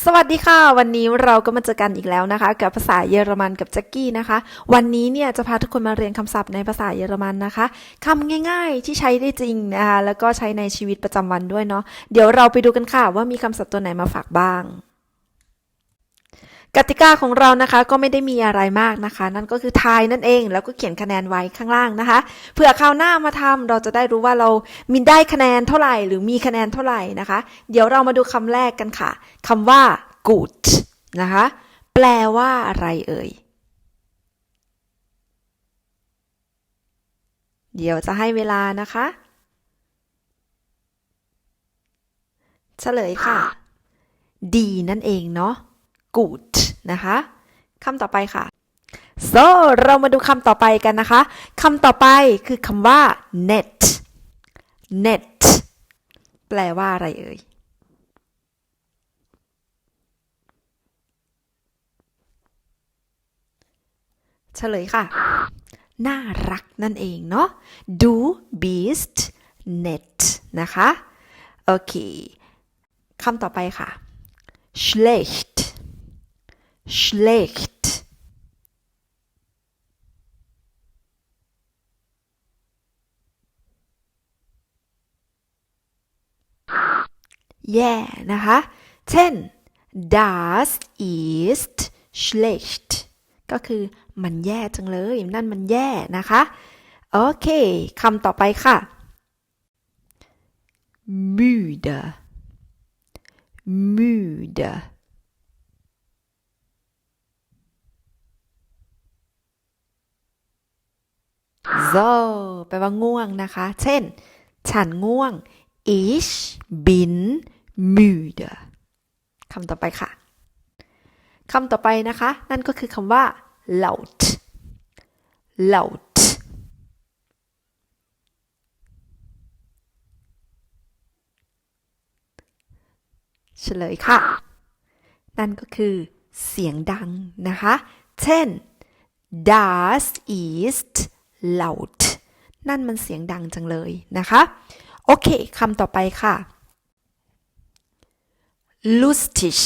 สวัสดีค่ะ วันนี้เราก็มาเจอกันอีกแล้วนะคะ กับภาษาเยอรมันกับแจ็กกี้นะคะ วันนี้เนี่ยจะพาทุกคนมาเรียนคำศัพท์ในภาษาเยอรมันนะคะคำง่าย ๆที่ใช้ได้จริงนะคะแล้วก็ใช้ในชีวิตประจำวันด้วยเนาะเดี๋ยวเราไปดูกันค่ะว่ามีคำศัพท์ตัวไหนมาฝากบ้าง กติกาของเรานะคะก็ไม่ได้มีอะไรมากนะคะ นั่นก็คือทายนั่นเองแล้วก็เขียนคะแนนไว้ข้างล่างนะคะเผื่อคราวหน้ามาทำเราจะได้รู้ว่าเรามีได้คะแนนเท่าไหร่ หรือมีคะแนนเท่าไหร่นะคะ เดี๋ยวเรามาดูคำแรกกันค่ะคำว่า good นะคะ แปลว่าอะไรเอ่ยเดี๋ยวจะให้เวลานะคะเฉลยค่ะ ดีนั่นเองเนาะ good นะคะคำต่อไปค่ะ so เรามาดูคำต่อไปกันนะคะคำต่อไปคือคำว่า net net แปลว่าอะไรเอ่ยเฉลยค่ะ น่ารักนั่นเองเนาะ du bist net นะคะ โอเค คำต่อไปค่ะ schlecht schlecht แย่นะคะ เช่น das ist schlecht ก็คือมันแย่จังเลย นั่นมันแย่นะคะ โอเคคำต่อไปค่ะ müde müde so แปลว่าง่วงนะคะ เช่น ฉันง่วง ich bin müde คำต่อไปค่ะคำต่อไปนะคะ นั่นก็คือคำว่า laut laut เฉลยค่ะ นั่นก็คือเสียงดังนะคะ เช่น das ist laut นั่นมันเสียงดังจังเลยนะคะ โอเคคำต่อไปค่ะ lustig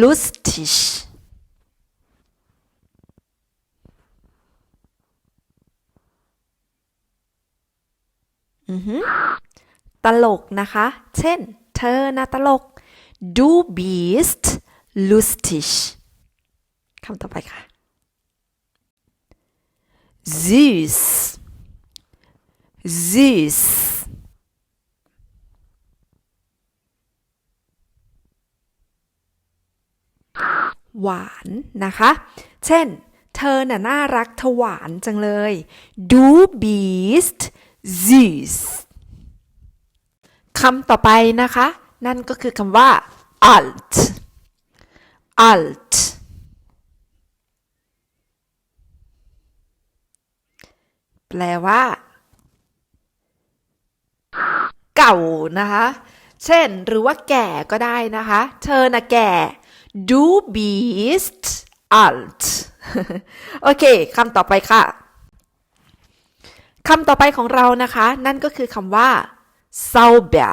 lustig ตลกนะคะ เช่น เธอนะตลก du bist lustig คำต่อไปค่ะ süß süß หวานนะคะ เช่น เธอน่ะน่ารักเธอหวานจังเลย du bist süß คำต่อไปนะคะ นั่นก็คือคำว่า alt alt แปลว่า เก่านะคะ เช่น หรือว่าแก่ก็ได้นะคะ เธอน่ะแก่ du bist alt โอเคคำต่อไปค่ะคำต่อไปของเรานะคะ นั่นก็คือคำว่า sauber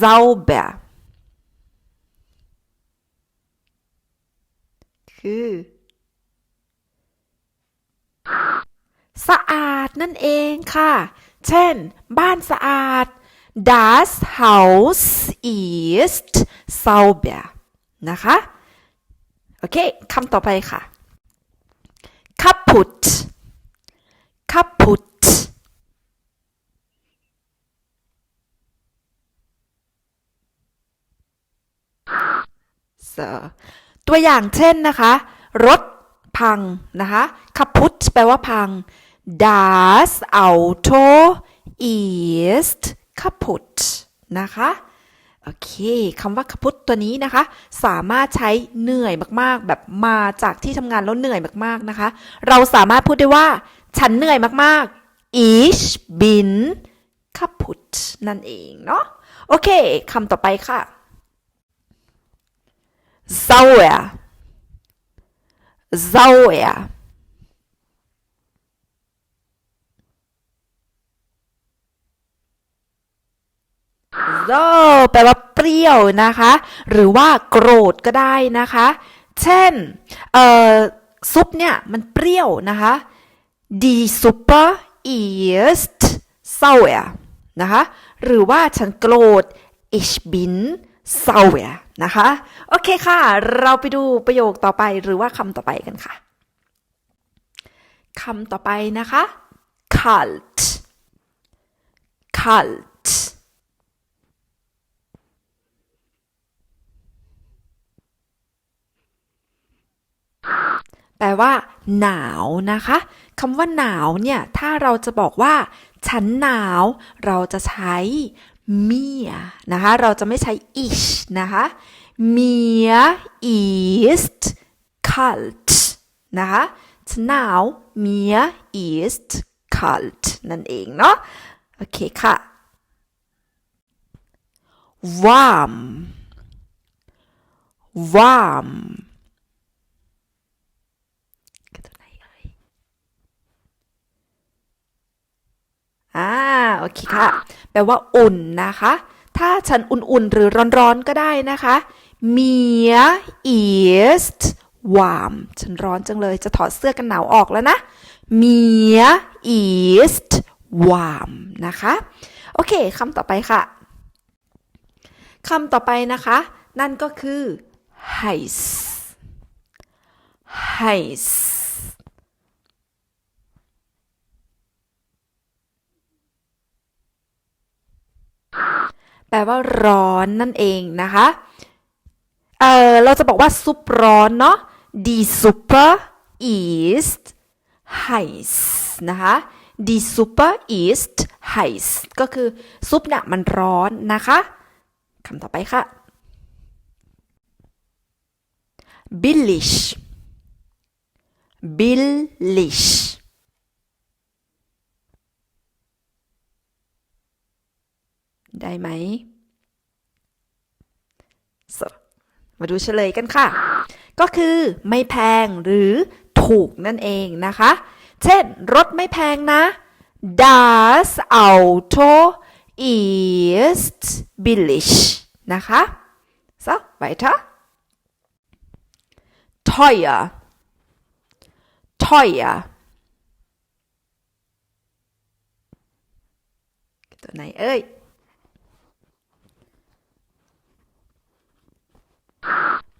sauber คือ สะอาดนั่นเองค่ะ เช่น บ้านสะอาด das Haus ist sauber นะคะ โอเคคำต่อไปค่ะ kaputt kaputt so ตัวอย่างเช่นนะคะ รถ พังนะคะ kaputt แปลว่าพัง das Auto ist kaputt นะคะโอเคคำว่า kaputt ตัวนี้นะคะ สามารถใช้เหนื่อยมากๆ แบบมาจากที่ทำงานแล้วเหนื่อยมากๆนะคะ เราสามารถพูดได้ว่า ฉันเหนื่อยมากๆ ich bin kaputt นั่นเองเนาะโอเคคำต่อไปค่ะ sauer sauer โซแปลว่าโรี้ยวนะคะ หรือว่าโกรธก็ได้นะคะ เช่นเอ่อซุปเนี่ยมันเปรี้ยวนะคะ Die Suppe ist sauer นะคะ หรือว่าฉันโกรธ Ich bin sauer นะคะ โอเคค่ะ เราไปดูประโยคต่อไปหรือว่าคำต่อไปกันค่ะคำต่อไปนะคะ kalt kalt แปลว่าหนาวนะคะคำว่าหนาวเนี่ย ถ้าเราจะบอกว่า ฉันหนาว เราจะใช้ mir นะคะ เราจะไม่ใช้ ich นะคะ mir ist kalt นะคะฉันหนาว mir ist kalt นั่นเองเนาะ โอเคค่ะ warm warm คือตัวไหนเอ่ย อ่าโอเคค่ะ แปลว่าอุ่นนะคะ ถ้าฉันอุ่นๆหรือร้อนๆก็ได้นะคะ mir ist warm ฉันร้อนจังเลยจะถอดเสื้อกันหนาวออกแล้วนะ mir ist warm นะคะ โอเคคำต่อไปค่ะคำต่อไปนะคะ นั่นก็คือ heiß heiß แปลว่าร้อนนั่นเองนะคะ เออเราจะบอกว่าซุปร้อนเนาะ Die Suppe ist heiß นะคะ Die Suppe ist heiß ก็คือซุปเนี่ยมันร้อนนะคะคำต่อไปค่ะ billig billig ได้ไหม มาดูเฉลยกันค่ะ ก็คือไม่แพงหรือถูกนั่นเองนะคะ เช่น รถไม่แพงนะ das Auto ist billig นะคะ so weiter teuer teuer ตัวไหนเอ้ย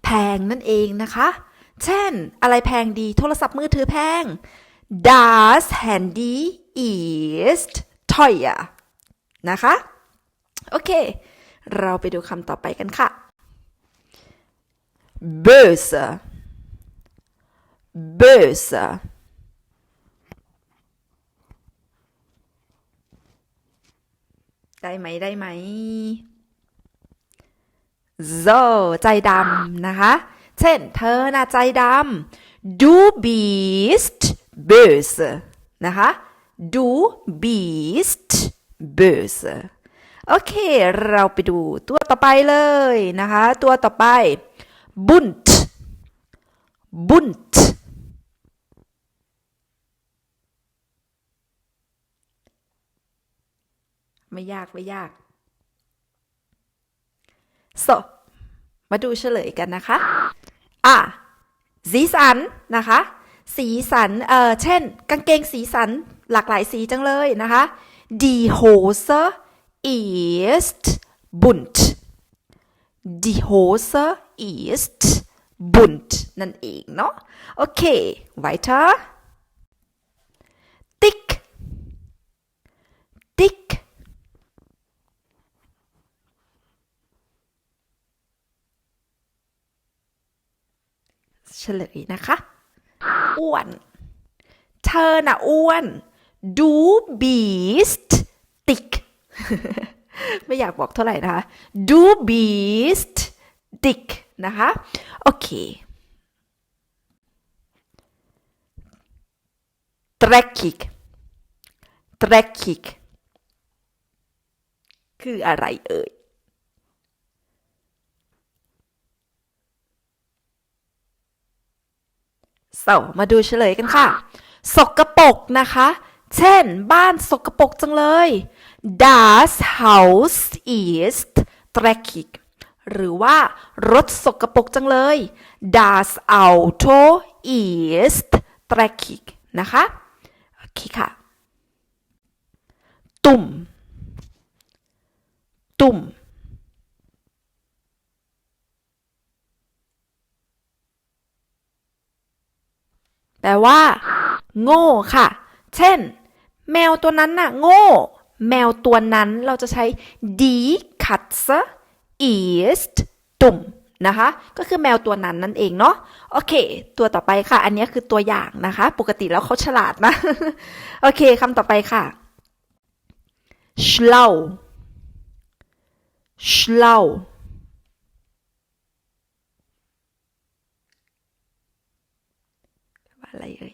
แพ งนั่นเองนะคะ เช่น อะไรแพงดี โทรศัพท์มือถือแพง Das Handy ist teuer นะคะ โอเค เราไปดูคำต่อไปกันค่ะ böse böse ได้ไหมได้ไหม so ใจดำนะคะ เช่น เธอน่ะใจดำ du bist böse นะคะ du bist böse โอเค เราไปดูตัวต่อไปเลยนะคะ ตัวต่อไป bunt bunt ไม่ยาก ไม่ยาก so มาดูเฉลยกันนะคะ อะ สีสันนะคะ สีสัน เอ่อ เช่น กางเกงสีสันหลากหลายสีจังเลยนะคะ Die Hose ist bunt Die Hose ist bunt นั่นเองเนาะ โอเค weiter dick dick เฉลยนะคะ อ้วน เธอน่ะอ้วน du bist dick ไม่อยากบอกเท่าไหร่นะคะ du bist dick นะคะ โอเค dreckig dreckig คืออะไรเอ่ย so มาดูเฉลยกันค่ะ สกปรกนะคะ เช่น บ้านสกปรกจังเลย das Haus ist dreckig หรือว่ารถสกปรกจังเลย Das Auto ist dreckig นะคะ โอเคค่ะ ตุ่ม ตุ่ม แปลว่า โง่ค่ะ เช่น แมวตัวนั้นน่ะ โง่ แมวตัวนั้นเราจะใช้ die Katze ist dumm นะคะ ก็คือแมวตัวนั้นนั่นเองเนาะ โอเค ตัวต่อไปค่ะ อันนี้คือตัวอย่างนะคะ ปกติแล้วเขาฉลาดนะ โอเคคำต่อไปค่ะ schlau schlau อะไรเอ่ย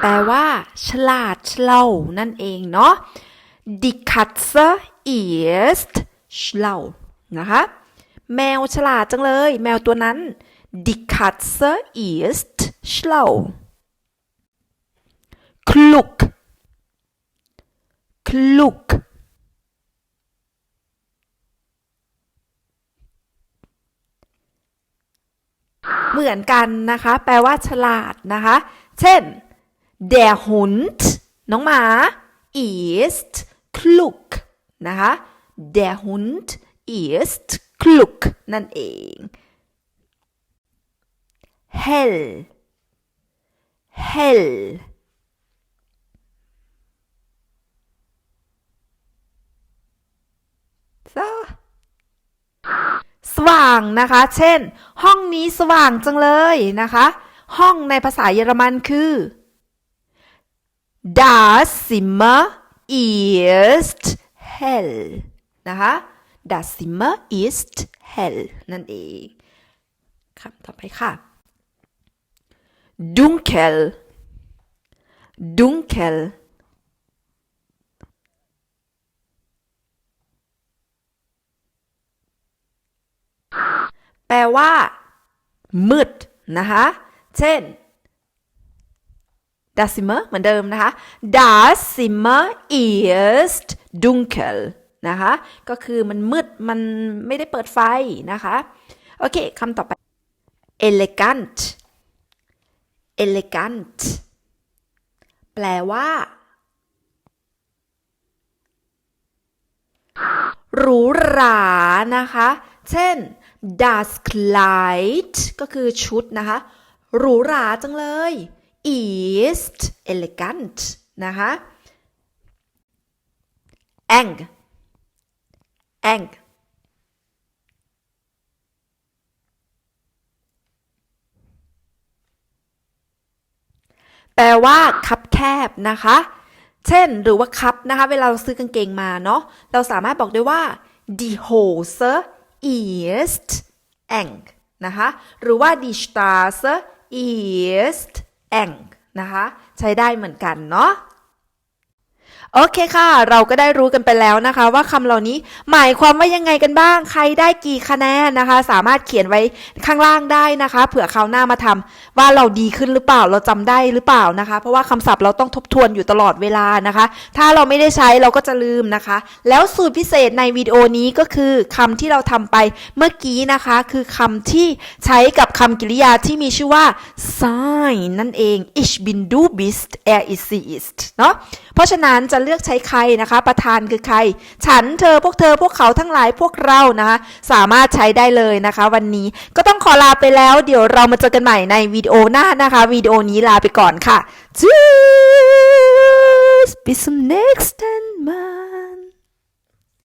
แปลว่า ฉลาด schlau นั่นเองเนาะ Die Katze ist schlau นะคะ แมวฉลาดจังเลย แมวตัวนั้น Die Katze ist schlau klug klug เหมือนกันนะคะ แปลว่าฉลาดนะคะ เช่น der Hund น้องหมา ist klug นะคะ der Hund ist klug นั่นเอง hell hell ซะ สว่างนะคะ เช่น ห้องนี้สว่างจังเลยนะคะ ห้องในภาษาเยอรมันคือ Das Zimmer ist hell นะคะ Das Zimmer ist hell นั่นเองคำต่อไปค่ะ dunkel dunkel แปลว่า มืดนะคะ เช่น Das Zimmer เหมือนเดิมนะคะ Das Zimmer ist dunkel นะคะ ก็คือมันมืด มันไม่ได้เปิดไฟนะคะ โอเคคำต่อไป elegant elegant แปลว่า หรูหรานะคะ เช่น das Kleid ก็คือชุดนะคะ หรูหราจังเลย ist elegant นะคะ eng eng แปลว่าคับแคบนะคะ เช่นหรือว่าคับนะคะ เวลาเราซื้อกางเกงมาเนาะ เราสามารถบอกได้ว่า die Hose ist eng นะคะ หรือว่า die Straße ist eng นะคะ ใช้ได้เหมือนกันเนาะ โอเคค่ะ เราก็ได้รู้กันไปแล้วนะคะ ว่าคำเหล่านี้หมายความว่ายังไงกันบ้าง ใครได้กี่คะแนนนะคะ สามารถเขียนไว้ข้างล่างได้นะคะ เผื่อคราวหน้ามาทำว่าเราดีขึ้นหรือเปล่า เราจำได้หรือเปล่านะคะ เพราะว่าคำศัพท์เราต้องทบทวนอยู่ตลอดเวลานะคะ ถ้าเราไม่ได้ใช้เราก็จะลืมนะคะ แล้วสูตรพิเศษในวิดีโอนี้ก็คือคำที่เราทำไปเมื่อกี้นะคะ คือคำที่ใช้กับคำกริยาที่มีชื่อว่า sein นั่นเอง ich bin du bist er ist sie ist เนาะเพราะฉะนั้นจะะเลือกใช้ใครนะคะ ประธานคือใคร ฉันเธอพวกเธอพวกเขาทั้งหลายพวกเรานะคะสามารถใช้ได้เลยนะคะ วันนี้ก็ต้องขอลาไปแล้ว เดี๋ยวเรามาเจอกันใหม่ในวิดีโอหน้านะคะวิดีโอนี้ลาไปก่อนค่ะ Cheers! bis zum nächsten